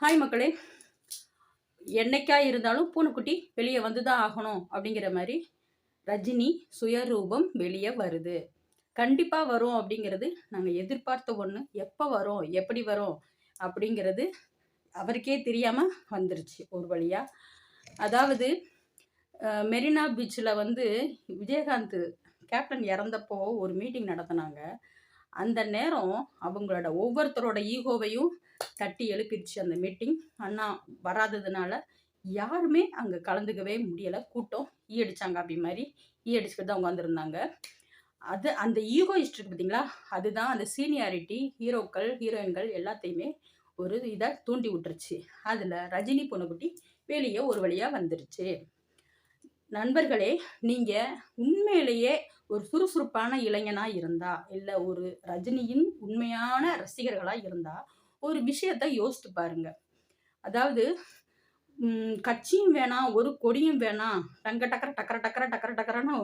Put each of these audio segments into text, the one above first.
Hi மக்களே. என்னைக்கா இருந்தாலும் பூனைக்குட்டி வெளியே வந்து தான் ஆகணும் அப்படிங்கிற மாதிரி ரஜினி சுயரூபம் வெளியே வருது. கண்டிப்பாக வரும் அப்படிங்கிறது நாங்கள் எதிர்பார்த்த ஒன்று எப்போ வரும் எப்படி வரும் அப்படிங்கிறது அவருக்கே தெரியாமல் வந்துருச்சு ஒரு வழியாக அதாவது மெரினா பீச்சில் வந்து விஜயகாந்த் கேப்டன் இறந்தப்போ ஒரு மீட்டிங் நடத்தினாங்க. அந்த நேரம் அவங்களோட ஒவ்வொருத்தரோட ஈகோவையும் தட்டி எழுப்பிடுச்சு அந்த மீட்டிங் அண்ணா வராததுனால யாருமே அங்கே கலந்துக்கவே முடியலை. கூட்டம் ஈ அடித்தாங்க அப்படி மாதிரி. ஈ அடிச்சுக்கிட்டு தான் உட்காந்துருந்தாங்க அது அந்த ஈகோ இருக்கு பார்த்தீங்களா? அதுதான் அந்த சீனியாரிட்டி ஹீரோக்கள் ஹீரோயின்கள் எல்லாத்தையுமே ஒரு இதை தூண்டி விட்டுருச்சு. அதில் ரஜினி பொண்ணுக்குட்டி வெளியே ஒரு வழியாக வந்துருச்சு. நண்பர்களே நீங்கள் உண்மையிலேயே ஒரு சுறுசுறுப்பான இளைஞனாக இருந்தா இல்லை ஒரு ரஜினியின் உண்மையான ரசிகர்களாக இருந்தால் ஒரு விஷயத்த யோசித்து பாருங்க. அதாவது கட்சியும் வேணாம் ஒரு கொடியும் வேணாம் டங்க டக்கர டக்கர டக்கர டக்கர டக்கரன்னு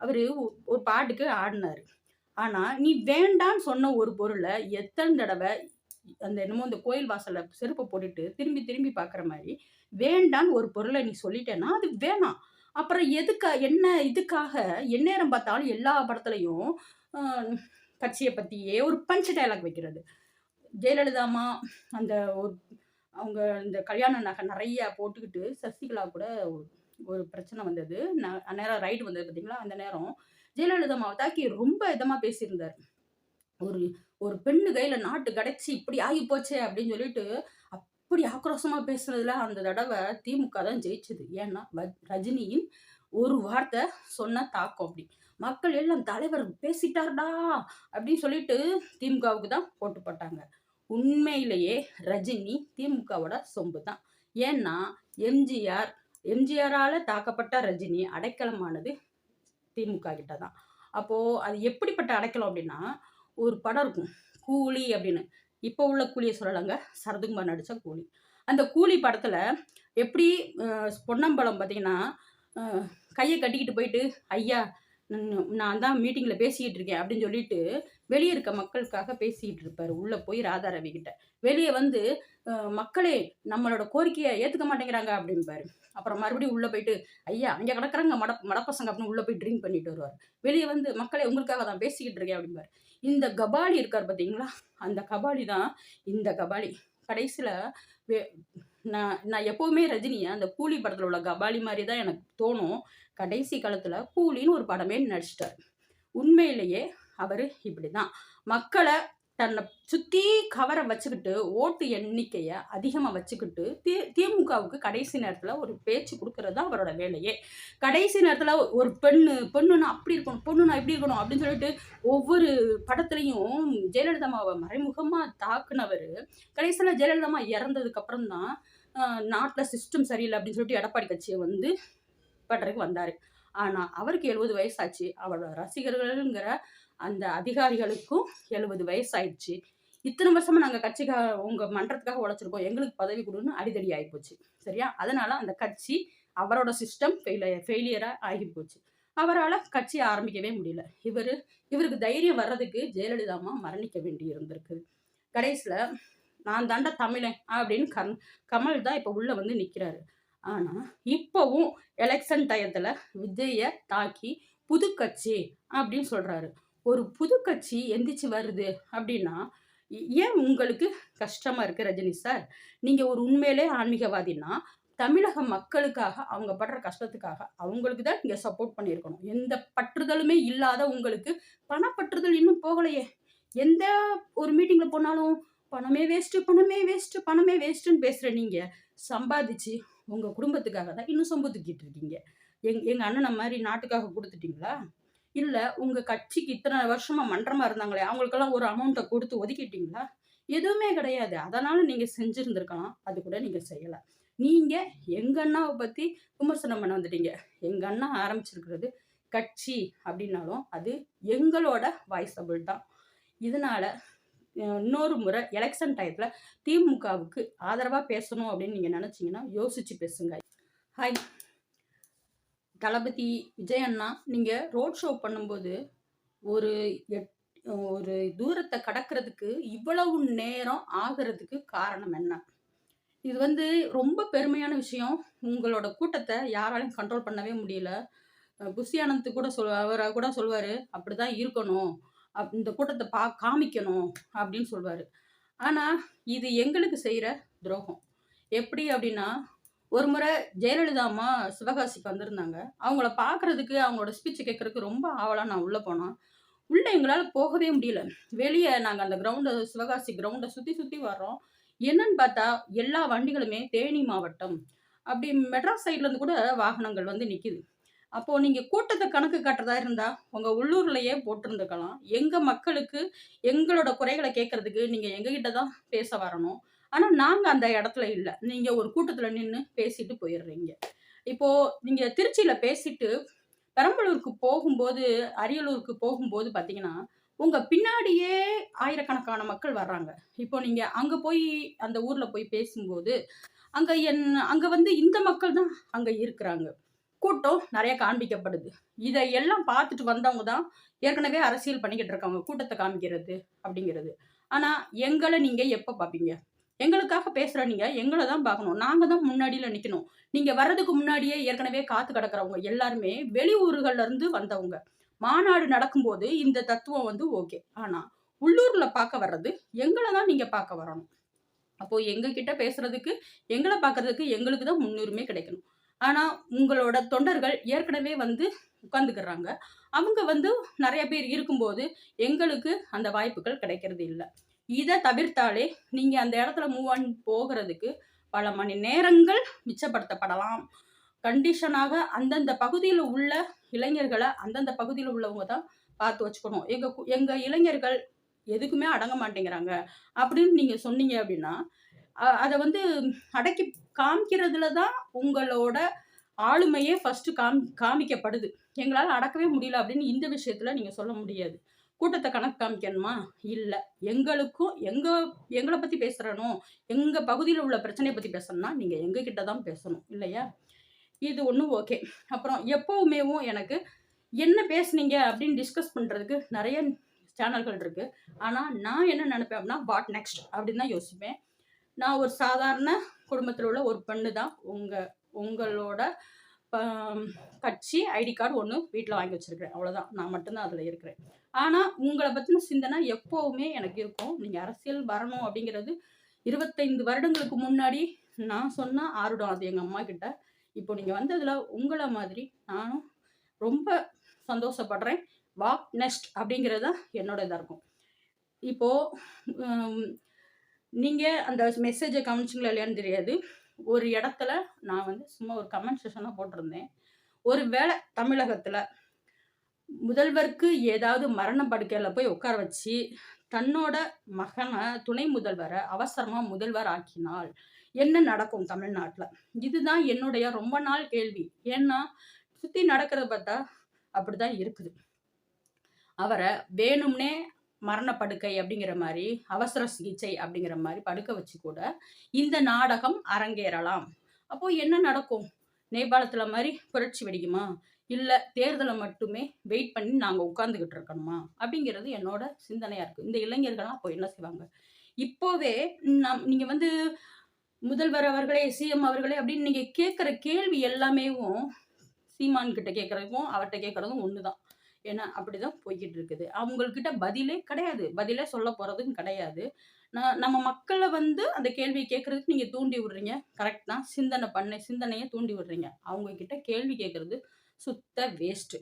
அவர் ஒரு பாட்டுக்கு ஆடினார். ஆனால் நீ வேண்டான்னு சொன்ன ஒரு பொருளை எத்தனை தடவை அந்த என்னமோ இந்த கோயில் வாசலை செருப்பை போட்டுட்டு திரும்பி திரும்பி பார்க்குற மாதிரி வேண்டான்னு ஒரு பொருளை நீ சொல்லிட்டேன்னா அது வேணாம். அப்புறம் எதுக்கா என்ன இதுக்காக எந்நேரம் பார்த்தாலும் எல்லா படத்துலையும் கட்சியை பற்றியே ஒரு பஞ்ச் டைலாக் வைக்கிறது. ஜெயலலிதா அம்மா அந்த ஒரு அவங்க இந்த கல்யாண நகை நிறைய போட்டுக்கிட்டு சசிகலா கூட ஒரு- ஒரு பிரச்சனை வந்தது. ந- ரைடு வந்தது பார்த்தீங்களா அந்த நேரம் ஜெயலலிதா அம்மாவை தாக்கி ரொம்ப இதமாக பேசியிருந்தார். ஒரு ஒரு பெண்ணு கையில் நாட்டு கிடைச்சி இப்படி ஆகி போச்சே அப்படின்னு சொல்லிட்டு அப்படி ஆக்ரோஷமாக பேசுனதுல அந்த தடவை திமுக தான் ஜெயிச்சது. ஏன்னா ரஜினியின் ஒரு வார்த்தை சொன்ன தாக்கம் அப்படி. மக்கள் எல்லாம் தலைவர் பேசிட்டார்டா அப்படின்னு சொல்லிட்டு திமுகவுக்கு தான் போட்டு போட்டாங்க. உண்மையிலேயே ரஜினி திமுகவோட சொம்பு தான் ஏன்னா எம்ஜிஆர் எம்ஜிஆரால் தாக்கப்பட்ட ரஜினி அடைக்கலமானது திமுக கிட்ட தான் அப்போது அது எப்படிப்பட்ட அடைக்கலம் அப்படின்னா ஒரு படம் இருக்கும். கூலி அப்படின்னு. இப்போ உள்ள கூலியை சொல்லலைங்க. சரதுகுமார் நடித்த கூலி. அந்த கூலி படத்தில் எப்படி பொன்னம்பலம் பார்த்தீங்கன்னா கையை கட்டிக்கிட்டு போயிட்டு ஐயா நான் தான் மீட்டிங்கில் பேசிக்கிட்டு இருக்கேன் அப்படின்னு சொல்லிட்டு வெளியே இருக்க மக்களுக்காக பேசிக்கிட்டு இருப்பார். உள்ளே போய் ராதா ரவி கிட்ட. வெளியே வந்து மக்களே நம்மளோட கோரிக்கையை ஏற்றுக்க மாட்டேங்கிறாங்க அப்படிம்பாரு. அப்புறம் மறுபடியும் உள்ளே போயிட்டு ஐயா அங்கே கிடக்குறாங்க மட மடப்பசங்க அப்படின்னு உள்ளே போய் ட்ரிங்க் பண்ணிட்டு வருவார். வெளியே வந்து மக்களே உங்களுக்காக தான் பேசிக்கிட்டு இருக்கேன் அப்படிம்பாரு. இந்த கபாலி இருக்கார் பார்த்தீங்களா அந்த கபாலி தான் இந்த கபாலி. கடைசியில் நான் நான் எப்போவுமே ரஜினியை அந்த கூலி படத்தில் உள்ள கபாலி மாதிரி தான் எனக்கு தோணும். கடைசி காலத்தில் கூலின்னு ஒரு படமே நடிச்சிட்டார். உண்மையிலேயே அவர் இப்படி தான் மக்களை தன்னை சுற்றி கவரை வச்சுக்கிட்டு ஓட்டு எண்ணிக்கையை அதிகமாக வச்சுக்கிட்டு தி திமுகவுக்கு கடைசி நேரத்தில் ஒரு பேச்சு கொடுக்கறது தான் அவரோட வேலையே. கடைசி நேரத்தில் ஒரு பெண்ணு பொண்ணுன்னா அப்படி இருக்கணும் பொண்ணுனா இப்படி இருக்கணும் அப்படின்னு சொல்லிட்டு ஒவ்வொரு படத்துலையும் ஜெயலலிதாமாவை மறைமுகமாக தாக்குனவர் கடைசியில் ஜெயலலிதாமா இறந்ததுக்கப்புறம் இறந்ததுக்கு அப்புறம் தான் நாட்டில் சிஸ்டம் சரியில்லை அப்படின்னு சொல்லிட்டு எடப்பாடி கட்சியை வந்து படுறதுக்கு வந்தார். ஆனால் அவருக்கு எழுபது வயசாச்சு. அவரோட ரசிகர்கள்ங்கிற அந்த அதிகாரிகளுக்கும் எழுபது வயசாயிடுச்சு. இத்தனை வருஷமா நாங்கள் கட்சிக்காக உங்கள் மன்றத்துக்காக உழைச்சிருக்கோம். எங்களுக்கு பதவி கொடுன்னு அடிதடி ஆகிப்போச்சு சரியா? அதனால அந்த கட்சி அவரோட சிஸ்டம் ஃபெயிலியர் ஃபெயிலியராக ஆகி போச்சு அவரால் கட்சி ஆரம்பிக்கவே முடியல. இவர் இவருக்கு தைரியம் வர்றதுக்கு ஜெயலலிதா அம்மா மரணிக்க வேண்டி இருந்திருக்கு. கடைசியில் நான் தாண்ட தமிழன் அப்படின்னு கண் கமல் தான் இப்போ உள்ளே வந்து நிற்கிறாரு ஆனால் இப்போவும் எலெக்ஷன் டயத்தில் விஜயை தாக்கி புது கட்சி அப்படின்னு சொல்கிறாரு ஒரு புது கட்சி எந்திரிச்சு வருது அப்படின்னா ஏன் உங்களுக்கு கஷ்டமாக இருக்குது ரஜினி சார்? நீங்கள் ஒரு உண்மையிலே ஆன்மீகவாதின்னா தமிழக மக்களுக்காக அவங்க படுற கஷ்டத்துக்காக அவங்களுக்கு தான் நீங்கள் சப்போர்ட் பண்ணியிருக்கணும். எந்த பற்றுதலுமே இல்லாத உங்களுக்கு பணப்பற்றுதல் இன்னும் போகலையே. எந்த ஒரு மீட்டிங்கில் போனாலும் பணமே வேஸ்ட்டு பணமே வேஸ்ட்டு பணமே வேஸ்ட்டுன்னு பேசுகிற நீங்கள் சம்பாதிச்சு உங்கள் குடும்பத்துக்காக தான் இன்னும் சம்பத்துக்கிட்டு இருக்கீங்க. எங் எங்கள் அண்ணனை மாதிரி நாட்டுக்காக கொடுத்துட்டீங்களா? இல்லை உங்கள் கட்சிக்கு இத்தனை வருஷமாக மன்றமாக இருந்தாங்களே அவங்களுக்கெல்லாம் ஒரு அமௌண்ட்டை கொடுத்து ஒதுக்கிட்டீங்களா? எதுவுமே கிடையாது. அதனால் நீங்கள் செஞ்சுருந்துருக்கலாம். அது கூட நீங்கள் செய்யலை. நீங்கள் எங்கள் அண்ணாவை பற்றி விமர்சனம் பண்ண வந்துட்டீங்க. எங்கள் அண்ணா ஆரம்பிச்சிருக்கிறது கட்சி அப்படின்னாலும் அது எங்களோட வாய்ஸபிள் தான். இதனால் இன்னொரு முறை எலெக்ஷன் டயத்தில் திமுகவுக்கு ஆதரவாக பேசணும் அப்படின்னு நீங்கள் நினச்சிங்கன்னா யோசிச்சு பேசுங்க. ஹாய் தளபதி விஜய் அண்ணா நீங்கள் ரோட் ஷோ பண்ணும்போது ஒரு எட் ஒரு தூரத்தை கடக்கிறதுக்கு இவ்வளவு நேரம் ஆகிறதுக்கு காரணம் என்ன இது வந்து ரொம்ப பெருமையான விஷயம். உங்களோட கூட்டத்தை யாராலையும் கண்ட்ரோல் பண்ணவே முடியல. புஷி ஆனந்த் கூட சொல் அவர கூட சொல்லுவாரு, "அப்படிதான் இருக்கணும். அப் இந்த கூட்டத்தை பா காமிக்கணும்." அப்படின்னு சொல்வார் ஆனால் இது எங்களுக்கு செய்கிற துரோகம். எப்படி அப்படின்னா, ஒரு முறை ஜெயலலிதா அம்மா சிவகாசிக்கு வந்திருந்தாங்க. அவங்கள பார்க்கறதுக்கு, அவங்களோட ஸ்பீச்சை கேட்கறதுக்கு ரொம்ப ஆவலாக நான் உள்ளே போனேன். உள்ளே எங்களால் போகவே முடியல. வெளியே நாங்கள் அந்த கிரவுண்டை சிவகாசி கிரவுண்டை சுற்றி சுற்றி வர்றோம். என்னன்னு பார்த்தா, எல்லா வண்டிகளுமே தேனி மாவட்டம். அப்படி மெட்ராஸ் சைட்லேருந்து கூட வாகனங்கள் வந்து நிற்கிது அப்போது நீங்கள் கூட்டத்தை கணக்கு காட்டுறதா இருந்தால் உங்கள் உள்ளூர்லேயே போட்டிருந்துக்கலாம். எங்கள் மக்களுக்கு எங்களோட குறைகளை கேட்குறதுக்கு நீங்கள் எங்ககிட்ட தான் பேச வரணும். ஆனால் நாங்கள் அந்த இடத்துல இல்லை நீங்கள் ஒரு கூட்டத்தில் நின்று பேசிட்டு போயிடுறீங்க. இப்போது நீங்கள் திருச்சியில் பேசிட்டு பெரம்பலூருக்கு போகும்போது, அரியலூருக்கு போகும்போது பார்த்தீங்கன்னா, உங்கள் பின்னாடியே ஆயிரக்கணக்கான மக்கள் வர்றாங்க. இப்போ நீங்கள் அங்கே போய் அந்த ஊரில் போய் பேசும்போது, அங்கே என் அங்கே வந்து இந்த மக்கள் தான் அங்கே இருக்கிறாங்க. கூட்டம் நிறைய காண்பிக்கப்படுது. இதை எல்லாம் பார்த்துட்டு வந்தவங்க தான் ஏற்கனவே அரசியல் பண்ணிக்கிட்டு இருக்காங்க. கூட்டத்தை காமிக்கிறது அப்படிங்கிறது. ஆனால் எங்களை நீங்கள் எப்போ பார்ப்பீங்க? எங்களுக்காக பேசுகிற நீங்கள் எங்களை தான் பார்க்கணும். நாங்கள் தான் முன்னாடியில் நிற்கணும் நீங்கள் வர்றதுக்கு முன்னாடியே ஏற்கனவே காத்து கிடக்கிறவங்க எல்லாருமே வெளியூர்கள்ல இருந்து வந்தவங்க. மாநாடு நடக்கும்போது இந்த தத்துவம் வந்து ஓகே. ஆனால் உள்ளூரில் பார்க்க வர்றது எங்களை தான் நீங்கள் பார்க்க வரணும். அப்போது எங்ககிட்ட பேசுகிறதுக்கு எங்களை பார்க்குறதுக்கு பார்க்கறதுக்கு எங்களுக்கு தான் முன்னுரிமை கிடைக்கணும். ஆனால் உங்களோட தொண்டர்கள் ஏற்கனவே வந்து உட்காந்துக்கிறாங்க அவங்க வந்து நிறைய பேர் இருக்கும்போது, எங்களுக்கு அந்த வாய்ப்புகள் கிடைக்கிறது இல்லை இதை தவிர்த்தாலே, நீங்கள் அந்த இடத்துல மூவ் ஆன் போகிறதுக்கு பல மணி நேரங்கள் மிச்சப்படுத்தப்படலாம். கண்டிஷனாக அந்தந்த பகுதியில் உள்ள இளைஞர்களை அந்தந்த பகுதியில் உள்ளவங்க தான் பார்த்து வச்சுக்கணும். எங்கள் எங்கள் இளைஞர்கள் எதுக்குமே அடங்க மாட்டேங்கிறாங்க. அப்படின்னு நீங்கள் சொன்னீங்க அப்படின்னா, அதை வந்து அடக்கி காமிக்கிறதுல தான் உங்களோட ஆளுமையே ஃபஸ்ட்டு காம் காமிக்கப்படுது. எங்களால் அடக்கவே முடியல அப்படின்னு இந்த விஷயத்தில் நீங்கள் சொல்ல முடியாது. கூட்டத்தை கணக்கு காமிக்கணுமா? இல்லை எங்களுக்கும் எங்கள் எங்களை பற்றி பேசுகிறனும் எங்கள் பகுதியில் உள்ள பிரச்சனையை பற்றி பேசணும்னா, நீங்கள் எங்க கிட்ட தான் பேசணும். இல்லையா? இது ஒன்றும் ஓகே. அப்புறம் எப்போவுமேவும் எனக்கு என்ன பேசுனீங்க அப்படின்னு டிஸ்கஸ் பண்ணுறதுக்கு நிறைய சேனல்கள் இருக்குது ஆனால் நான் என்ன நினைப்பேன் அப்படின்னா, வாட் நெக்ஸ்ட் அப்படின்னு தான் யோசிப்பேன். நான் ஒரு சாதாரண குடும்பத்தில் உள்ள ஒரு பெண்ணு தான். உங்கள் உங்களோட கட்சி ஐடி கார்டு ஒன்று வீட்டில் வாங்கி வச்சுருக்கிறேன் அவ்வளோதான். நான் மட்டும்தான் அதில் இருக்கிறேன். ஆனால் உங்களை பற்றின சிந்தனை எப்போவுமே எனக்கு இருக்கும். நீங்கள் அரசியல் வரணும் அப்படிங்கிறது 25 வருடங்களுக்கு முன்னாடி நான் சொன்ன ஆருடம் அது எங்கள் அம்மா கிட்ட இப்போ நீங்கள் வந்ததில் உங்களை மாதிரி நானும் ரொம்ப சந்தோஷப்படுறேன். வாக் நெஸ்ட் அப்படிங்கிறது தான் என்னோட இதாக இருக்கும். இப்போது நீங்கள் அந்த மெசேஜை கவனிச்சிங்களா இல்லையான்னு தெரியாது. ஒரு இடத்துல நான் வந்து சும்மா ஒரு கமெண்ட் செஷனாக போட்டிருந்தேன். ஒரு வேளை தமிழகத்தில் முதல்வருக்கு ஏதாவது மரண படுக்கையில் போய் உட்கார வச்சு, தன்னோட மகனை துணை முதல்வரை அவசரமாக முதல்வர் ஆக்கினால், என்ன நடக்கும் தமிழ்நாட்டில் இதுதான் என்னுடைய ரொம்ப நாள் கேள்வி. ஏன்னா, சுற்றி நடக்கிறத பார்த்தா அப்படிதான் இருக்குது. அவரை வேணும்னே மரணப்படுக்கை அப்படிங்கிற மாதிரி அவசர சிகிச்சை அப்படிங்கிற மாதிரி படுக்க வச்சு கூட, இந்த நாடகம் அரங்கேறலாம். அப்போது என்ன நடக்கும்? நேபாளத்தில் மாதிரி புரட்சி வெடிக்குமா? இல்லை தேர்தலை மட்டுமே வெயிட் பண்ணி நாங்கள் உட்காந்துக்கிட்டு இருக்கணுமா? அப்படிங்கிறது என்னோட சிந்தனையாக இருக்குது இந்த இளைஞர்கள்லாம் அப்போ என்ன செய்வாங்க? இப்போவே நம் நீங்கள் வந்து முதல்வர் அவர்களே, சிஎம் அவர்களே அப்படின்னு நீங்கள் கேட்குற கேள்வி எல்லாமேவும், சீமான்கிட்ட கேட்குறதுக்கும் கேட்கறதுக்கும், கேட்குறதும் ஒன்று தான். ஏன்னா, அப்படிதான் போய்கிட்டு இருக்குது. அவங்கள்கிட்ட பதிலே கிடையாது. பதிலே சொல்ல போறதும் கிடையாது. நான் நம்ம மக்களை வந்து அந்த கேள்வி கேட்கறதுக்கு நீங்க தூண்டி விடுறீங்க. கரெக்ட் தான். சிந்தனை பண்ண சிந்தனைய தூண்டி விடுறீங்க. அவங்க கிட்ட கேள்வி கேட்கறது சுத்த வேஸ்ட்டு.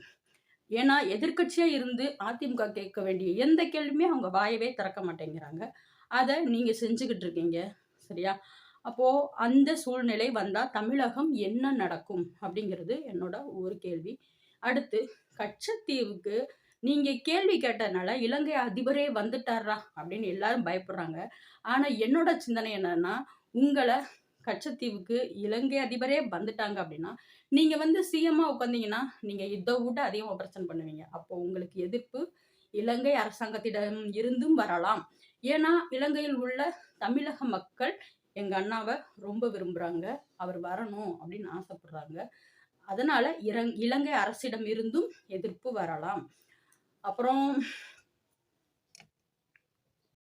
ஏன்னா, எதிர்க்கட்சியா இருந்து அதிமுக கேட்க வேண்டிய எந்த கேள்வியுமே அவங்க வாயவே திறக்க மாட்டேங்கிறாங்க. அதை நீங்க செஞ்சுக்கிட்டு இருக்கீங்க. சரியா? அப்போ அந்த சூழ்நிலை வந்தா தமிழகம் என்ன நடக்கும்? அப்படிங்கிறது என்னோட ஒரு கேள்வி. அடுத்து கச்சத்தீவுக்கு நீங்க கேள்வி கேட்டதுனால, இலங்கை அதிபரே வந்துட்டார்ரா அப்படின்னு எல்லாரும் பயப்படுறாங்க. ஆனா, என்னோட சிந்தனை என்னன்னா, உங்களை கச்சத்தீவுக்கு இலங்கை அதிபரே வந்துட்டாங்க அப்படின்னா, நீங்க வந்து சிஎம்மா உட்காந்தீங்கன்னா நீங்க இதை விட அதிகமாக பிரச்சனை பண்ணுவீங்க. அப்போ உங்களுக்கு எதிர்ப்பு இலங்கை அரசாங்கத்திடம் இருந்தும் வரலாம். ஏன்னா, இலங்கையில் உள்ள தமிழக மக்கள் எங்க அண்ணாவை ரொம்ப விரும்புறாங்க. அவர் வரணும் அப்படின்னு ஆசைப்படுறாங்க. அதனால இரங் இலங்கை அரசிடம் இருந்தும் எதிர்ப்பு வரலாம். அப்புறம்